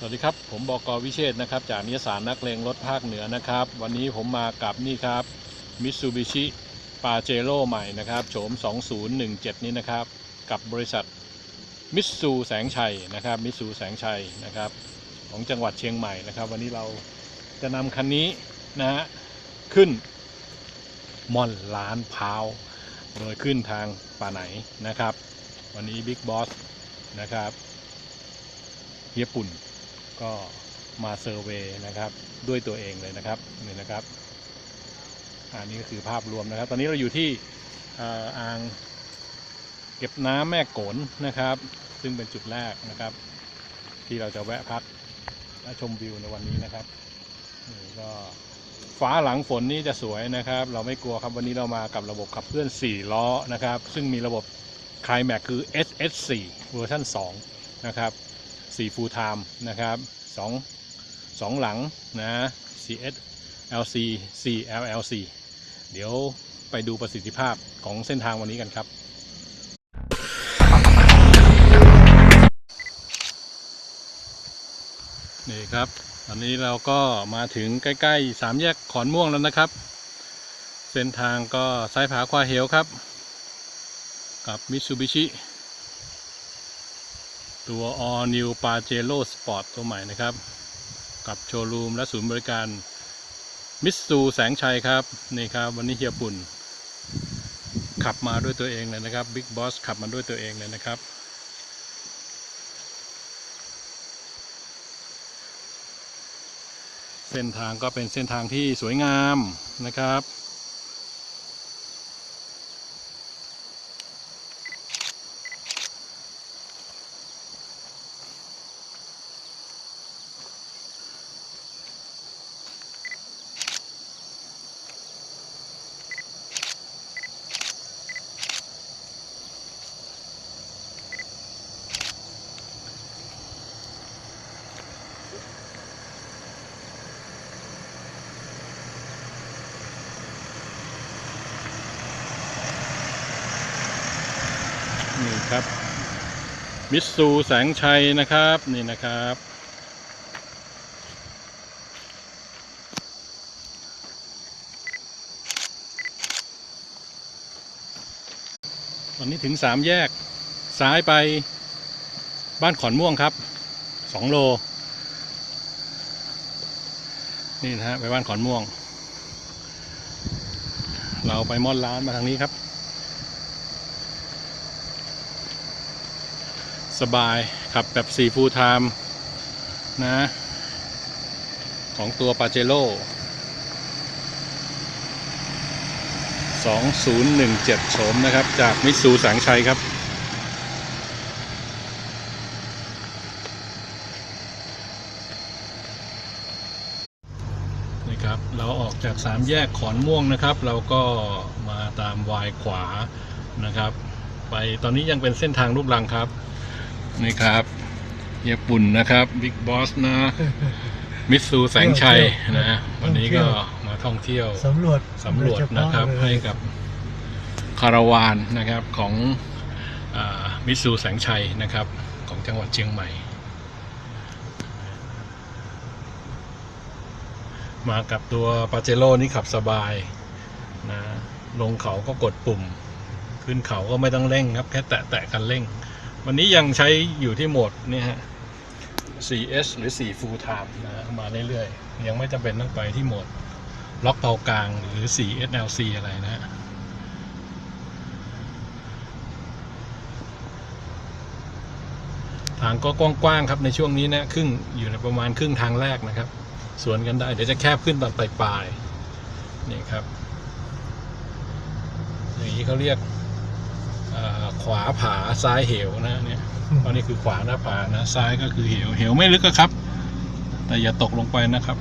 สวัสดีครับ ผมบกวิเชษนะครับ จากนิยสารนักเลงรถภาคเหนือนะครับ วันนี้ผมมากับนี่ครับมิตซูบิชิปาเจโร่ใหม่นะครับโฉม 2017 นี้นะครับ กับบริษัทมิตซูแสงชัยนะครับมิตซูแสงชัยนะครับ ของจังหวัดเชียงใหม่นะครับ วันนี้เราจะนำคันนี้นะฮะขึ้นม่อนล้านพาว โดยขึ้นทางป่าไหนนะครับ วันนี้บิ๊กบอสนะครับเฮียปุ่น ก็มาเซอร์เวย์นะครับด้วยตัวเองเลยนะครับนี่นะครับอันนี้ก็คือภาพรวมนะครับ ตอนนี้เราอยู่ที่อ่ออ่างเก็บน้ำแม่โกนนะครับ ซึ่งเป็นจุดแรกนะครับ ที่เราจะแวะพักและชมวิวในวันนี้นะครับนี่ก็ฟ้าหลังฝนนี่จะสวยนะครับ เราไม่กลัวครับวันนี้เรามากับระบบขับเคลื่อน 4 ล้อนะครับ ซึ่งมีระบบ c l i m a x คือ SS4 เวอร์ชัน2นะครับ 4 full time นะครับ2 2หลังนะ CS LC CLLC เดี๋ยวไปดูประสิทธิภาพของเส้นทางวันนี้กันครับนี่ครับตอนนี้เราก็มาถึงใกล้ๆสามแยกขอนม่วงแล้วนะครับ เส้นทางก็ซ้ายผาควาเหวครับ กับมิ t ซูบิชิ ตัว All New Pajero Sport ตัวใหม่นะครับ กับโชว์รูมและศูนย์บริการมิตซูแสงชัยครับ นี่ครับวันนี้เฮียปุ่น ขับมาด้วยตัวเองเลยนะครับ Big Boss ขับมาด้วยตัวเองเลยนะครับเส้นทางก็เป็นเส้นทางที่สวยงามนะครับ นี่ครับ มิตซูแสงชัยนะครับ นี่นะครับ ตอนนี้ถึงสามแยก ซ้ายไปบ้านขอนม่วงครับสองโล นี่นะฮะไปบ้านขอนม่วง เราไปม่อนร้านมาทางนี้ครับ สบายขับแบบสีฟูลไทม์นะ ของตัวปาเจโร่2017 โฉมนะครับ จากมิตซูแสงชัยครับนี่ครับ เราออกจากสามแยกขอนม่วงนะครับ เราก็มาตามวายขวานะครับ ไปตอนนี้ยังเป็นเส้นทางลูกรังครับ นี่ครับเฮียปุ่นนะครับบิ๊กบอสนะ มิตซูแสงชัยนะ วันนี้ก็มาท่องเที่ยวสำรวจสำรวจนะครับโดยเฉพาะเลยให้กับคาราวานนะครับของมิตซูแสงชัยนะครับ ของจังหวัดเชียงใหม่ มากับตัวปาเจโร่นี่ขับสบายนะลงเขาก็กดปุ่ม ขึ้นเขาก็ไม่ต้องเร่งครับ แค่แตะแตะคันเร่ง วันนี้ยังใช้อยู่ที่โหมดนี่ฮะ 4S หรือ 4 Full Time นะมาเรื่อยๆ ยังไม่จำเป็นต้องไปที่โหมด ล็อกเปากลางหรือ 4SLC อะไรนะ ทางก็กว้างๆครับในช่วงนี้นะครึ่งอยู่ในประมาณครึ่งทางแรกนะครับ สวนกันได้ เดี๋ยวจะแคบขึ้นตอนปลายๆนี่ครับ อย่างนี้เขาเรียก ขวาผาซ้ายเหวนะเนี่ยเพราะนี่คือขวาหน้าผานะซ้ายก็คือเหวเหวไม่ลึกอะครับ แต่อย่าตกลงไปนะครับ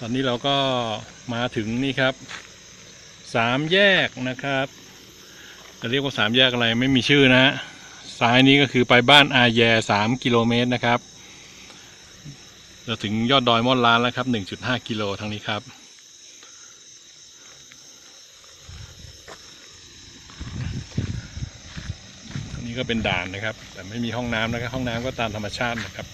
ตอนนี้เราก็มาถึงนี่ครับสามแยกนะครับจะเรียกว่าสามแยกอะไรไม่มีชื่อนะฮะซ้ายนี้ก็คือไปบ้านอาแยสามกิโลเมตรนะครับจะถึงยอดดอยม่อนล้านแล้วครับหนึ่งจุดห้ากิโลทางนี้ครับ นี่ก็เป็นด่านนะครับ แต่ไม่มีห้องน้ำนะครับ ห้องน้ำก็ตามธรรมชาตินะครับ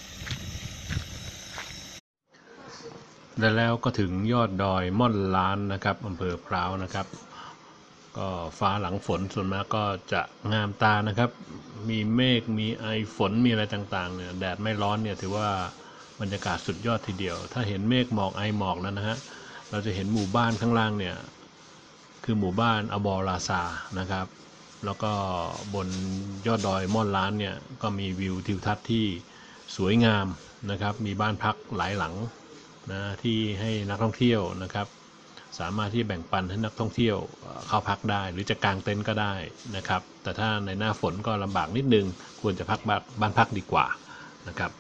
และแล้วก็ถึงยอดดอยม่อนล้านนะครับอำเภอพร้าวนะครับ ก็ฟ้าหลังฝนส่วนมากก็จะงามตานะครับ มีเมฆมีไอฝนมีอะไรต่างๆเนี่ยแดดไม่ร้อนเนี่ยถือว่าบรรยากาศสุดยอดทีเดียว ถ้าเห็นเมฆหมอกไอหมอกแล้วนะฮะเราจะเห็นหมู่บ้านข้างล่างเนี่ยคือหมู่บ้านอบอราซานะครับ แล้วก็บนยอดดอยม่อนล้านเนี่ยก็มีวิวทิวทัศน์ที่สวยงามนะครับ มีบ้านพักหลายหลังนะที่ให้นักท่องเที่ยวนะครับ สามารถที่แบ่งปันให้นักท่องเที่ยวเข้าพักได้ หรือจะกางเต็นท์ก็ได้นะครับ แต่ถ้าในหน้าฝนก็ลำบากนิดนึง ควรจะพักบ้านพักดีกว่านะครับ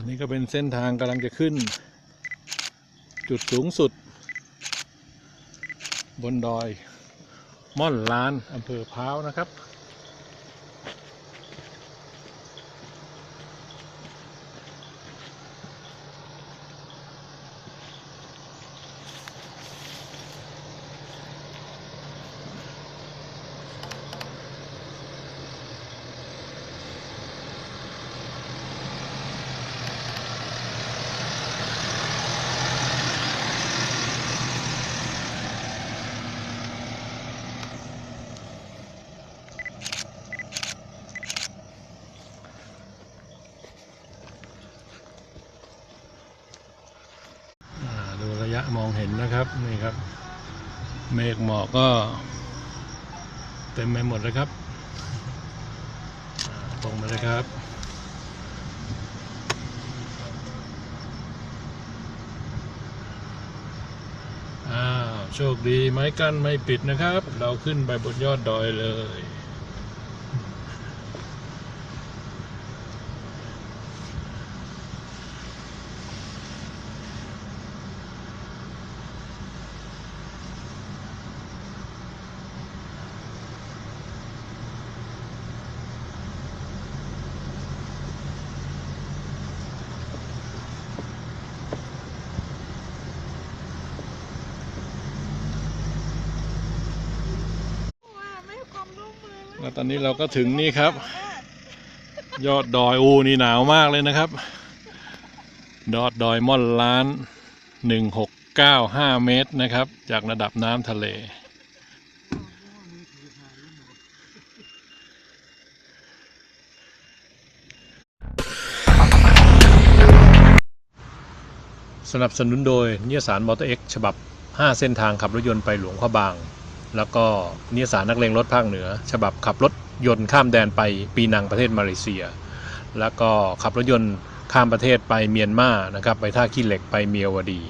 อันนี้ก็เป็นเส้นทางกำลังจะขึ้น จุดสูงสุด บนดอย ม่อนล้านอำเภอพร้าวนะครับ อ่าดูระมองเห็นนะครับนี่ครับ เมฆหมอกก็เต็มไปหมดเลยครับตรงมาเลยครับโชคดีไม้กั้นไม่ปิดนะครับ เราขึ้นไปบนยอดดอยเลย ไม่ให้ความร่วมมือเลย แล้ว ตอนนี้เราก็ถึงนี่ครับ ยอดดอยอูนี่หนาวมากเลยนะครับดอดดอยม่อนล้านหนึ่งหกเก้าห้าเมตรนะครับ จากระดับน้ำทะเล สนับสนุนโดยนิยสารมอเตอร์เอ็กฉบับ 5 เส้นทางขับรถยนต์ไปหลวงพระบาง แล้วก็นิสานักเลงรถภาคเหนือ ฉบับขับรถยนต์ข้ามแดนไปปีนังประเทศมาเลเซีย แล้วก็ขับรถยนต์ข้ามประเทศไปเมียนมานะครับไปท่าขี้เหล็กไปเมียวดี